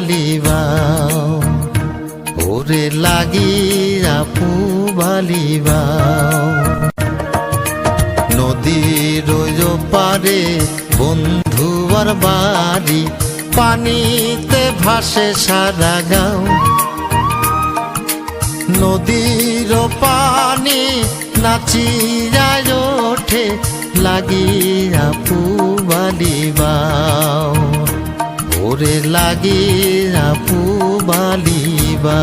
বালিবাও। ওরে লাগিয়া পুবালিবাও নদীর ওই পারে বন্ধুয়ার বাড়ি, পানিতে ভাসে সারা গাও। নদীর পানি নাচিয়ায় ওঠে লাগিয়া পুবালিবাও ওরে আপু পুবালিবাও